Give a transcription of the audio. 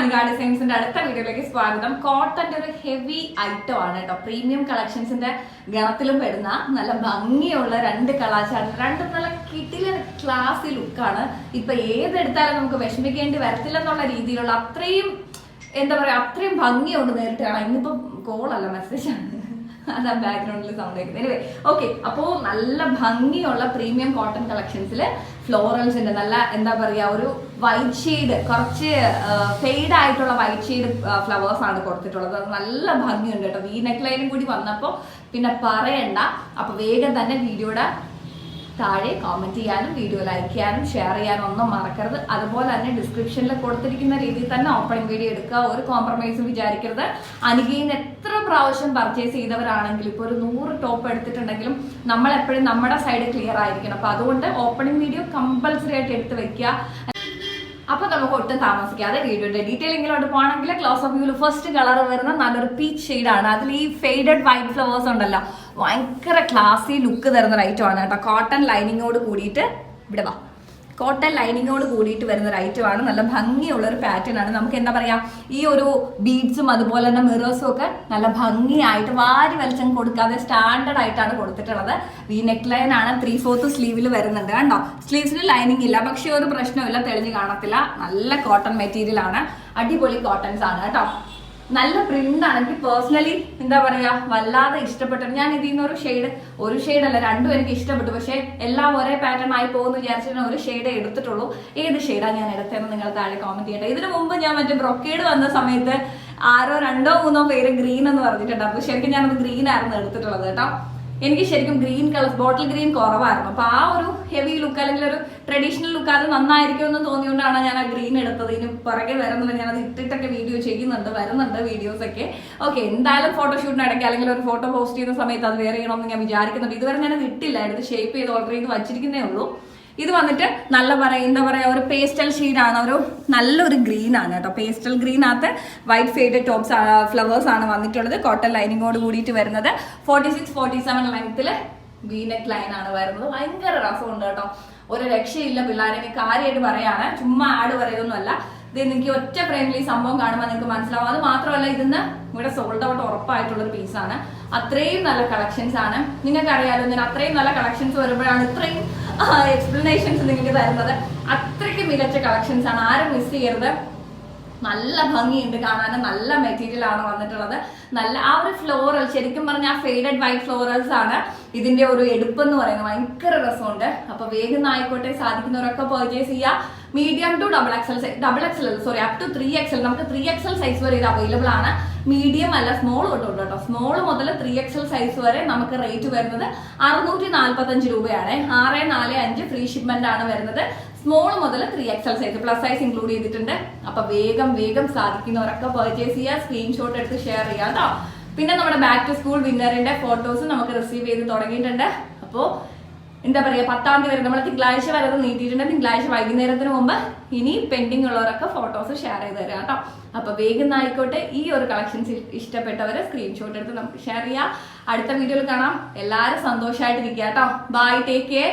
അനികാ ഡിസൈൻസിന്റെ അടുത്ത വീഡിയോയിലേക്ക് സ്വാഗതം. കോട്ടന്റെ ഒരു ഹെവി ഐറ്റം ആണ് കേട്ടോ. പ്രീമിയം കളക്ഷൻസിന്റെ ഗണത്തിലും പെടുന്ന നല്ല ഭംഗിയുള്ള രണ്ട് കളാച്ചാണ് രണ്ട് നല്ല കിട്ടിലെ ക്ലാസ് ലുക്കാണ് ഇപ്പൊ ഏതെടുത്താലും നമുക്ക് വിഷമിക്കേണ്ടി വരത്തില്ലെന്നുള്ള രീതിയിലുള്ള അത്രയും എന്താ പറയാ അത്രയും ഭംഗിയുണ്ട് നേരിട്ട് കാണാം ഇന്നിപ്പോ കോളല്ല ആണ്. അതാ ബാക്ക്ഗ്രൗണ്ടിൽ സൗണ്ട് കേൾക്കുന്നത്. എനിവേ ഓക്കെ അപ്പോ നല്ല ഭംഗിയുള്ള പ്രീമിയം കോട്ടൺ കളക്ഷൻസിൽ ഫ്ലോറൽസിന്റെ നല്ല എന്താ പറയാ ഒരു വൈറ്റ് ഷെയ്ഡ് കുറച്ച് ഫെയ്ഡ് ആയിട്ടുള്ള വൈറ്റ് ഷെയ്ഡ് ഫ്ലവേഴ്സ് ആണ് കൊടുത്തിട്ടുള്ളത്. അത് നല്ല ഭംഗിയുണ്ട് കേട്ടോ. വി നെക്ക് ലൈനും കൂടി വന്നപ്പോൾ പിന്നെ പറയണ്ട. അപ്പൊ വേഗം തന്നെ വീഡിയോയുടെ താഴെ കോമെന്റ് ചെയ്യാനും വീഡിയോ ലൈക്ക് ചെയ്യാനും ഷെയർ ചെയ്യാനും ഒന്നും മറക്കരുത്. അതുപോലെ തന്നെ ഡിസ്ക്രിപ്ഷനിൽ കൊടുത്തിരിക്കുന്ന രീതിയിൽ തന്നെ ഓപ്പണിംഗ് വീഡിയോ എടുക്കുക. ഒരു കോംപ്രമൈസും വിചാരിക്കരുത്. അനികയിൽ നിന്ന് എത്ര പ്രാവശ്യം പർച്ചേസ് ചെയ്തവരാണെങ്കിലും ഇപ്പോൾ ഒരു നൂറ് ടോപ്പ് എടുത്തിട്ടുണ്ടെങ്കിലും നമ്മൾ എപ്പോഴും നമ്മുടെ സൈഡ് ക്ലിയർ ആയിരിക്കണം. അപ്പൊ അതുകൊണ്ട് ഓപ്പണിംഗ് വീഡിയോ കമ്പൽസറി ആയിട്ട് എടുത്ത് വെക്കുക. അപ്പൊ നമുക്ക് ഒട്ടും താമസിക്കാതെ വീഡിയോയുടെ ഡീറ്റെയിലിങ്ങിലോട്ട് പോകണമെങ്കിൽ ക്ലോസ് ഓഫ് വ്യൂൽ ഫസ്റ്റ് കളർ വരുന്ന നല്ലൊരു പീച്ച് ആണ്. അതിൽ ഈ ഫെയ്ഡഡ് വൈറ്റ് ഫ്ലവേഴ്സ് ഉണ്ടല്ലോ. ഭയങ്കര ക്ലാസി ലുക്ക് തരുന്ന ഐറ്റം ആണ് കേട്ടോ. കോട്ടൺ ലൈനിങ്ങോട് കൂടിയിട്ട്. ഇവിടെ വാ. കോട്ടൺ ലൈനിങ്ങോട് കൂടിയിട്ട് വരുന്ന ഒരു ഐറ്റം ആണ്. നല്ല ഭംഗിയുള്ള ഒരു പാറ്റേൺ ആണ്. നമുക്ക് എന്താ പറയാ ഈ ഒരു ബീഡ്സും അതുപോലെ തന്നെ മിറേഴ്സും ഒക്കെ നല്ല ഭംഗിയായിട്ട് വാരി വലിച്ചം കൊടുക്കാതെ സ്റ്റാൻഡേർഡ് ആയിട്ടാണ് കൊടുത്തിട്ടുള്ളത്. വി നെക്ക് ലൈൻ ആണ് ത്രീ ഫോർത്ത് സ്ലീവിൽ വരുന്നുണ്ട്. കണ്ടോ? സ്ലീവ്സിന് ലൈനിങ് ഇല്ല. പക്ഷെ ഒരു പ്രശ്നമില്ല തെളിഞ്ഞു കാണത്തില്ല. നല്ല കോട്ടൺ മെറ്റീരിയൽ ആണ്. അടിപൊളി കോട്ടൺസ് ആണ് കേട്ടോ. നല്ല പ്രിന്റ് ആണ്. എനിക്ക് പേഴ്സണലി എന്താ പറയാ വല്ലാതെ ഇഷ്ടപ്പെട്ടു ഞാൻ ഇതിൽ നിന്ന് ഒരു ഷെയ്ഡ് ഒരു ഷെയ്ഡ് അല്ല രണ്ടും എനിക്ക് ഇഷ്ടപ്പെട്ടു. പക്ഷെ എല്ലാം ഒരേ പാറ്റേൺ ആയി പോകുന്നു വിചാരിച്ചിട്ട് ഒരു ഷെയ്ഡ് എടുത്തിട്ടുള്ളൂ. ഏത് ഷെയ്ഡാണ് ഞാൻ എടുത്തതെന്ന് നിങ്ങൾ താഴെ കോമെന്റ് ചെയ്യട്ടെ. ഇതിനു മുമ്പ് ഞാൻ മറ്റേ ബ്രൊക്കേഡ് വന്ന സമയത്ത് ആരോ രണ്ടോ മൂന്നോ പേര് ഗ്രീൻ എന്ന് പറഞ്ഞിട്ടുണ്ട് അപ്പൊ ശരിക്കും ഞാനത് ഗ്രീൻ ആയിരുന്നു എടുത്തിട്ടുള്ളത് കേട്ടോ. എനിക്ക് ശരിക്കും ഗ്രീൻ കളർ ബോട്ടിൽ ഗ്രീൻ കുറവായിരുന്നു. അപ്പൊ ആ ഒരു ഹെവി ലുക്ക് അല്ലെങ്കിൽ ഒരു ട്രഡീഷണൽ ലുക്ക് അത് നന്നായിരിക്കും എന്ന് തോന്നിയോണ്ടാണ് ഞാൻ ആ ഗ്രീൻ എടുത്തത്. ഇനി പുറകെ വരുന്നുണ്ട് ഞാൻ അത് ഇട്ടിട്ടൊക്കെ വീഡിയോ ചെയ്യുന്നുണ്ട് വരുന്നുണ്ട് വീഡിയോസ് ഒക്കെ. ഓക്കെ എന്തായാലും ഫോട്ടോഷൂട്ടിന് ഇടയ്ക്ക് അല്ലെങ്കിൽ ഒരു ഫോട്ടോ പോസ്റ്റ് ചെയ്യുന്ന സമയത്ത് അത് വേറെ ചെയ്യണമെന്ന് ഞാൻ വിചാരിക്കുന്നുണ്ട്. ഇതുവരെ ഞാൻ അത് ഇട്ടില്ല. എടുത്ത് ഷേപ്പ് ചെയ്ത് ഓർഡർ ചെയ്ത് വച്ചിരിക്കുന്നേ ഉള്ളൂ. ഇത് വന്നിട്ട് നല്ല പറയാ എന്താ പറയാ ഒരു പേസ്റ്റൽ ആണ്. ഒരു നല്ലൊരു ഗ്രീൻ ആണ് കേട്ടോ. പേസ്റ്റൽ ഗ്രീനകത്ത് വൈറ്റ് ഫെയ്ഡ് ടോപ്സ് ഫ്ലവേഴ്സ് ആണ് വന്നിട്ടുള്ളത്. കോട്ടൺ ലൈനിങ്ങോട് കൂടിയിട്ട് വരുന്നത്. ഫോർട്ടി സിക്സ് ഫോർട്ടി സെവൻ ലെങ്ത്തിൽ വീനെക്ക് ലൈൻ ആണ് വരുന്നത്. ഭയങ്കര രസമുണ്ട് കേട്ടോ. ഒരു രക്ഷയില്ല പിള്ളേരെ. കാര്യമായിട്ട് പറയാണ് ചുമ്മാ ആട് പറയുന്നൊന്നുമല്ല. ഇത് നിങ്ങൾക്ക് ഒറ്റ ഫ്രെയിമിൽ ഈ സംഭവം കാണുമ്പോൾ നിങ്ങൾക്ക് മനസ്സിലാവും. അത് മാത്രമല്ല ഇതിന്ന് ഇവിടെ സോൾഡ് ഔട്ട് ഉറപ്പായിട്ടുള്ളൊരു പീസാണ് അത്രയും നല്ല കളക്ഷൻസ് ആണ്. നിങ്ങൾക്കറിയാലോ ഞാൻ അത്രയും നല്ല കളക്ഷൻസ് വരുമ്പോഴാണ് ഇത്രയും എക്സ്പ്ലനേഷൻസ് നിങ്ങൾക്ക് തരുന്നത്. അത്രയ്ക്ക് മികച്ച കളക്ഷൻസ് ആണ്. ആരും മിസ് ചെയ്യരുത്. നല്ല ഭംഗിയുണ്ട് കാണാൻ നല്ല മെറ്റീരിയൽ ആണ് വന്നിട്ടുള്ളത്. നല്ല ആ ഒരു ഫ്ലോറൽ ശരിക്കും പറഞ്ഞാൽ ഫെയ്ഡഡ് വൈറ്റ് ഫ്ലോറൽസ് ആണ് ഇതിന്റെ ഒരു എടുപ്പ് എന്ന് പറയുന്നത്. ഭയങ്കര രസമുണ്ട്. അപ്പൊ വേഗം ആയിക്കോട്ടെ സാധിക്കുന്നവരൊക്കെ പർച്ചേസ് ചെയ്യുക medium to double XL double XL sorry up to three XL നമുക്ക് ത്രീ എക്സൽ സൈസ് വരെ ഇത് അവൈലബിൾ ആണ്. മീഡിയം അല്ല സ്മോൾ തൊട്ടുണ്ട് കേട്ടോ. സ്മോൾ മുതൽ ത്രീ എക്സൽ സൈസ് വരെ നമുക്ക് റേറ്റ് വരുന്നത് അറുന്നൂറ്റി നാൽപ്പത്തഞ്ച് രൂപയാണ്. ആറ് നാല് അഞ്ച് ഫ്രീ ഷിപ്മെന്റ് ആണ് വരുന്നത്. സ്മോൾ മുതൽ three XL size plus size include ചെയ്തിട്ടുണ്ട്. അപ്പൊ വേഗം വേഗം സാധിക്കുന്നവരൊക്കെ പർച്ചേസ് ചെയ്യുക സ്ക്രീൻഷോട്ട് എടുത്ത് ഷെയർ ചെയ്യുക കേട്ടോ. പിന്നെ നമ്മുടെ ബാക്ക് ടു സ്കൂൾ വിന്നറിന്റെ ഫോട്ടോസ് നമുക്ക് റിസീവ് ചെയ്ത് തുടങ്ങിയിട്ടുണ്ട്. അപ്പോൾ എന്താ പറയാ പത്താം തീയതി വരെ നമ്മൾ തിങ്കളാഴ്ച വരെ നീട്ടിയിട്ടുണ്ട്. തിങ്കളാഴ്ച വൈകുന്നേരത്തിന് മുമ്പ് ഇനി പെൻഡിങ് ഉള്ളവരൊക്കെ ഫോട്ടോസ് ഷെയർ ചെയ്ത് തരാം കേട്ടോ. അപ്പോൾ വേഗം ആയിക്കോട്ടെ ഈ ഒരു കളക്ഷൻസ് ഇഷ്ടപ്പെട്ടവരെ സ്ക്രീൻഷോട്ട് എടുത്ത് നമുക്ക് ഷെയർ ചെയ്യാം. അടുത്ത വീഡിയോയിൽ കാണാം. എല്ലാവരും സന്തോഷമായിട്ടിരിക്കുക കേട്ടോ. Bye take care